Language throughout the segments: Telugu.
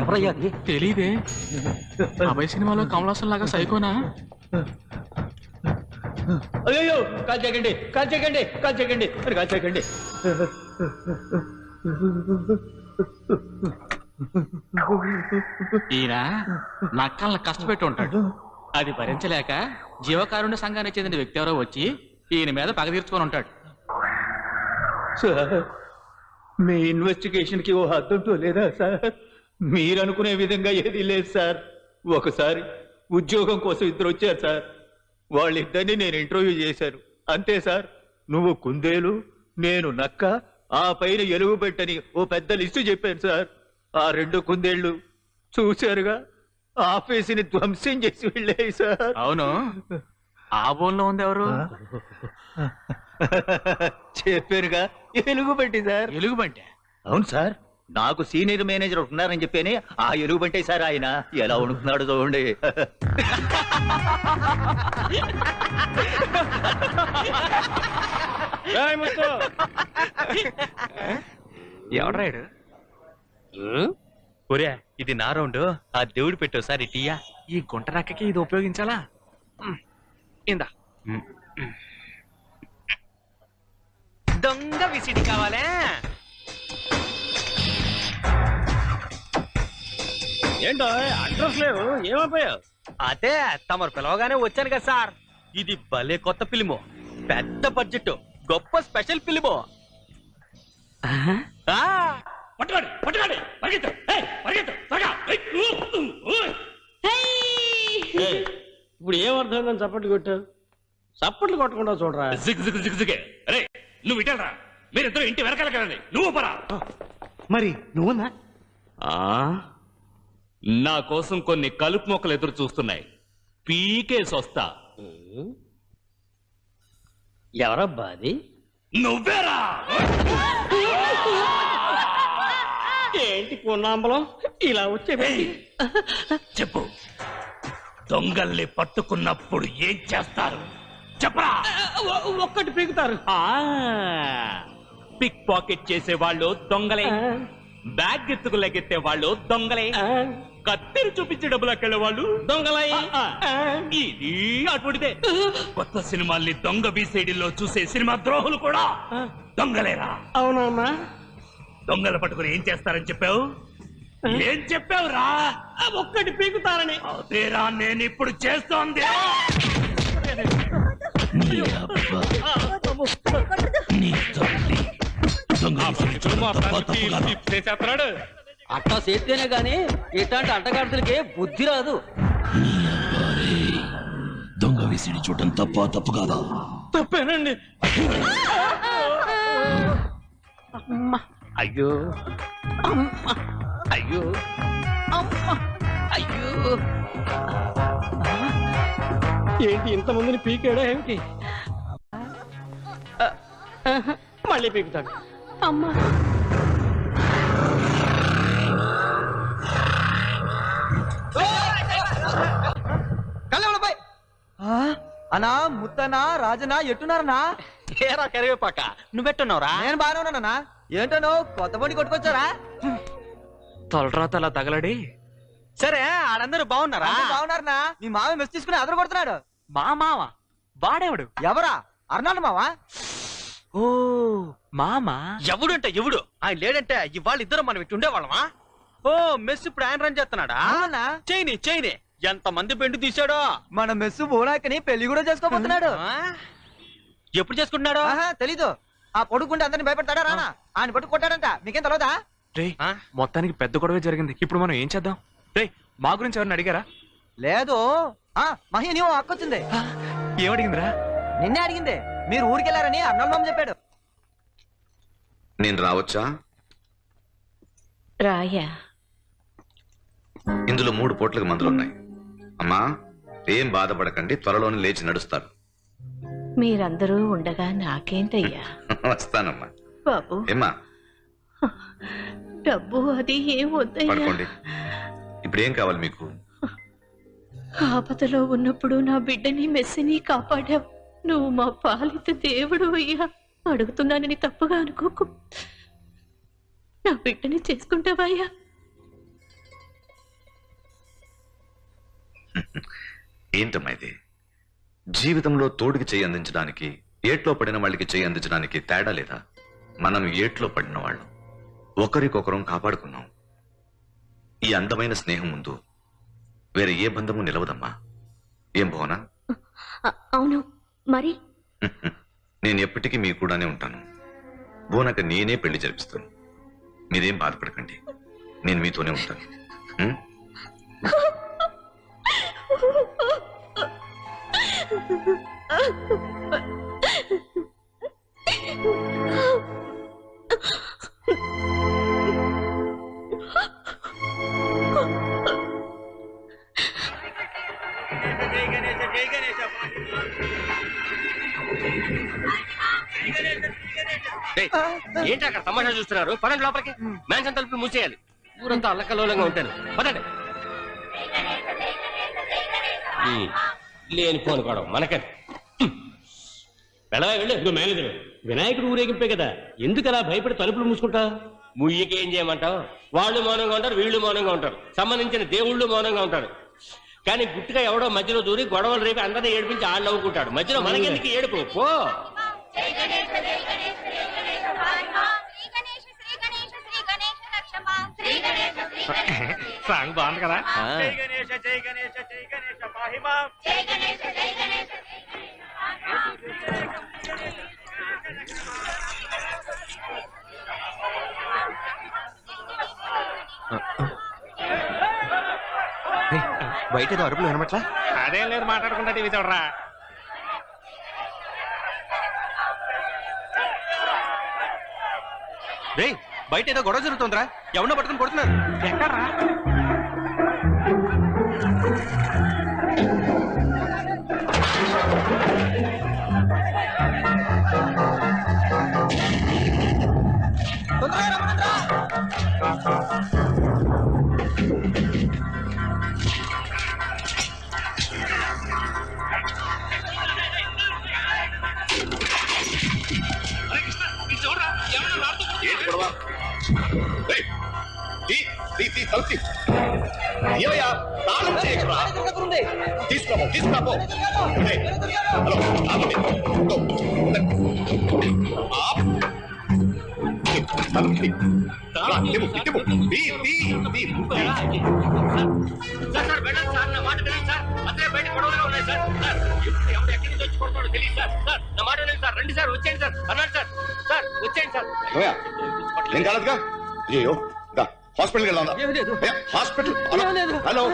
ఎవరయ్యా అది? తెలీదే. అభయ్ సినిమాలో కమలాసన్ లాగా సైకోనా? అయ్యో కాల్ చేయకండి కాల్ చేయకండి కాల్ చేయకండి మరి కాల్ చేయకండి. ఈయన నక్కల్ని కష్టపెట్టి ఉంటాడు. అది భరించలేక జీవకారుణ్య సంఘానికి చెందిన వ్యక్తి ఎవరో వచ్చి ఈయన మీద పగ తీర్చుకొని ఉంటాడు. సార్ మీ ఇన్వెస్టిగేషన్కి ఓ అర్థంతో లేదా సార్ మీరు అనుకునే విధంగా ఏది లేదు సార్ ఒకసారి ఉద్యోగం కోసం ఇద్దరు వచ్చారు సార్ వాళ్ళిద్దరిని నేను ఇంటర్వ్యూ చేశాను. అంతే సార్ నువ్వు కుందేలు నేను నక్క ఆ పైన ఎలుగు పెట్టని ఓ పెద్ద లిస్టు చెప్పాను సార్ ఆ రెండు కుందేళ్ళు చూశారుగా ఆఫీసుని ధ్వంసం చేసి వెళ్ళాయి సార్ అవును. ఆ బోన్లో ఉంది ఎవరు? చెప్పారుగా ఎలుగు పెట్టి సార్. ఎలుగుబంటే? అవును సార్. నాకు సీనియర్ మేనేజర్ ఒకటి ఉన్నారని చెప్పేనే ఆ ఎలుగు పంటే సార్ ఆయన. ఎలా ఉడుకున్నాడు చూడండి. ఎవడ్రాడు ఒరే ఇది నా రౌండ్. ఆ దేవుడు పెట్టు సార్ ఇటీయా ఈ గుంట నక్కకి ఇది ఉపయోగించాలా? ఇందా. దొంగ విసిడి కావాలే? ఏంటో అడ్రస్ లేవు ఏమైపోయావు? అదే తమరు పిలవగానే వచ్చాను కదా సార్. ఇది భలే కొత్త ఫిలిము. పెద్ద బడ్జెట్ గొప్ప స్పెషల్ ఫిలిము. పట్టుకోండి పట్టుకోండి పరిగెత్తు. పరిగెత్తు త్వరగా. ఇప్పుడు ఏం అర్థమైందని చప్పట్లు కొట్టావు? చప్పట్లు కొట్టకుండా చూడరా? జిగ్ జిగ్ జిగ్ జిగే. అరే నువ్వు ఇటరా మీరిద్దరు ఇంటి వెనకాల కదండి. నువ్వు పరా. మరి నువ్వునా ఆ నా కోసం కొన్ని కలుపు మొక్కలు ఎదురు చూస్తున్నాయి. పీకేసి వస్తా ఎవరబ్బా అది? నువ్వేరా? ఏంటి పూర్ణాంబలం? ఇలా వచ్చే చెప్పు. దొంగల్ని పట్టుకున్నప్పుడు ఏం చేస్తారు? చెప్పరా? ఒక్కటి పీకుతారు. పిక్ పాకెట్ చేసే వాళ్ళు దొంగలే బ్యాగ్ ఎత్తుకు లెగెత్తే వాళ్ళు దొంగలే. కత్తిరి చూపించి డబ్బులు అక్కెళ్ళే వాళ్ళు దొంగలై. ఇది అటువంటిదే. కొత్త సినిమాల్ని దొంగ బీసైడీల్లో చూసే సినిమా ద్రోహులు కూడా దొంగలేరా? అవునమ్మా. దొంగలు పట్టుకుని ఏం చేస్తారని చెప్పావు? ఏం చెప్పావురా? ఒక్కటి పీకుతారని. అదేరా నేను ఇప్పుడు చేస్తోంది. నీ అబ్బా. నీ తల్లి. చేసేస్తున్నాడు అట్టా చేస్తేనే గాని ఇట్లాంటి అట్టగాడులకి బుద్ధి రాదు. దొంగ విసిడి చూడటం తప్ప తప్పు కాదా? తప్పేనండి. అయ్యో. అయ్యో. అయ్యో. ఏంటి ఇంతమందిని పీకాడా ఏమిటి? మళ్ళీ పీకుతాడు. అమ్మా. అనా ముత్తనా రాజనా ఎట్టున్నారనా? ఏరా కరివేపాక నువ్వెట్టున్నావురా? నేను బాగానే ఉన్నానన్నా. ఏంటనో కొత్త బండి కొట్టుకొచ్చారా? తొలరాత అలా తగలడి సరే ఆడందరూ బాగున్నారా? అందరూ బాగున్నారనా? మీ మామ మెస్ తీసుకుని అదరు కొడుతున్నాడు మా మామ? వాడేవాడు? ఎవరా? అర్నాడు మావా? ఓ మామ? ఎవడంటే ఎవడు? ఆయన లేడంటే ఇవాళ ఇద్దరు మనం ఇటు ఉండేవాళ్ళమా? ఓ మెస్ ఇప్పుడు ఆయన రన్ చేస్తున్నాడా? చైని చైని ఎంత మంది బెండు తీసాడో మన మెస్సు బోనాకని పెళ్ళి కూడా చేసుకోబోతున్నాడు? ఎప్పుడు చేసుకుంటున్నాడు? ఆహా తెలీదు. ఆ పొడుకుంటే అందరిని భయపెడతాడా? రానా? ఆయన పట్టు కొట్టాడంట. మీకేం ఆ? మొత్తానికి పెద్ద గొడవే జరిగింది. ఇప్పుడు మనం ఏం చేద్దాం? రే మా గురించి ఎవరిని అడిగారా? లేదు. ఆ మహి నీవు అక్కొచ్చింది. ఏమడిగిందిరా? నిన్నే అడిగింది. మీరు ఊరికెళ్ళారని అన్నల్ మామ చెప్పాడు. నేను రావచ్చా? రాయా. ఇందులో మూడు పూట్లకు మందులున్నాయి. అమ్మా ఏం బాధపడకండి త్వరలోనే లేచి నడుస్తారు. మీరందరూ ఉండగా నాకేంటయ్యా? వస్తానమ్మా. బాబు. ఏమ్మా? డబ్బు అది ఏం వద్దయ్యా? పడుకోండి. ఇప్పుడు ఏం కావాలి మీకు? ఆపదలో ఉన్నప్పుడు నా బిడ్డని మెస్సిని కాపాడావు. నువ్వు మా పాలిత దేవుడు అయ్యా. అడుగుతున్నానని తప్పుగా అనుకోకు. నా బిడ్డని చేసుకుంటావయ్యా ఏంటమ్మా ఇది? జీవితంలో తోడుకి చేయి అందించడానికి ఏట్లో పడిన వాళ్ళకి చేయి అందించడానికి తేడా లేదా? మనం ఏట్లో పడిన వాళ్ళం. ఒకరికొకరం కాపాడుకున్నాం. ఈ అందమైన స్నేహం ముందు వేరే ఏ బంధము నిలవదమ్మా. ఏం భవనా? అవును. మరి? నేను ఎప్పటికీ మీ కూడానే ఉంటాను. బోనక నేనే పెళ్ళి జరిపిస్తాను. మీరేం బాధపడకండి. నేను మీతోనే ఉంటాను. ఉం? ఏంటి అక్కడ తమాషా చూస్తున్నారు? పదండి లోపలికి. మ్యాన్షన్ తలుపులు మూసేయాలి. ఊరంతా అల్లకల్లోలంగా ఉంటాను పదండి. లేని ఫోన్ కూడా మనకే. వెళ్ళవా వెళ్ళు. ఇదిగో మేనేజర్ వినాయకుడు ఊరేగింపే కదా. ఎందుకు అలా భయపడి తలుపులు మూసుకుంటా? ముయ్యకి ఏం చేయమంటావు? వాళ్ళు మౌనంగా ఉంటారు వీళ్ళు మౌనంగా ఉంటారు. సంబంధించిన దేవుళ్ళు మౌనంగా ఉంటారు. కానీ గుట్టుగా ఎవడో మధ్యలో దూరి గొడవలు రేపి అందరినీ ఏడిపించి ఆళ్ళు నవ్వుకుంటాడు. మధ్యలో మనకెందుకు ఏడుపు? పో. సాంగ్ బాగుంది కదా. బయట అరుపులు వినమట్లా అదేం లేదు మాట్లాడకుండా టీవీ చూడరా. రే బయట ఏదో గొడవ జరుగుతుందిరా. ఎవరినో పట్టుకుని కొడుతున్నారు. ఎక్కడ్రా? వినండి సార్ రండి సార్ వచ్చేయండి సార్ అన్నాడు సార్ సార్ వచ్చేయండి సార్ ఏమయ్యా? ఏం కాలేదుగా అయ్యో హాస్పిటల్కి వెళ్దాం. హాస్పిటల్? హలో.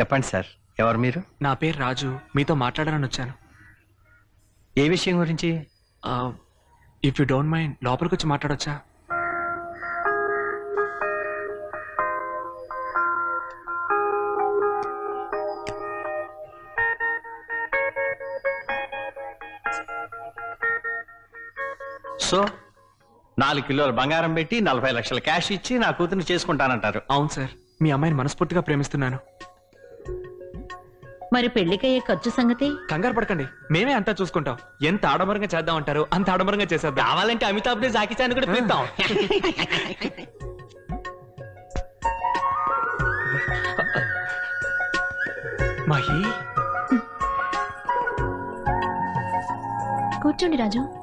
చెప్పండి సార్ ఎవరు మీరు? నా పేరు రాజు మీతో మాట్లాడాలని వచ్చాను. ఏ విషయం గురించి? ఇఫ్ యూ డోంట్ మైండ్ లోపలికి వచ్చి మాట్లాడొచ్చా? సో నాలుగు కిలోల బంగారం పెట్టి నలభై లక్షల క్యాష్ ఇచ్చి నా కూతురు చేసుకుంటానంటారు. అవును సార్ మీ అమ్మాయిని మనస్ఫూర్తిగా ప్రేమిస్తున్నాను. మరి పెళ్ళికయ్యే ఖర్చు సంగతి? కంగారు పడకండి మేమే అంతా చూసుకుంటాం. ఎంత ఆడంబరంగా చేద్దాం అంటారు అంత ఆడంబరంగా చేసేద్దాం. కావాలంటే అమితాబ్ జాకీ చాన్ కూడా పిలుద్దాం. మాహి. కూర్చోండి రాజు.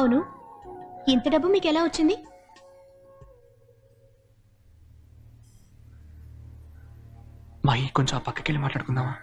అవును. ఇంత డబ్బు మీకు ఎలా వచ్చింది? మాహి కొంచెం ఆ పక్కకి వెళ్ళి మాట్లాడుకుందామా?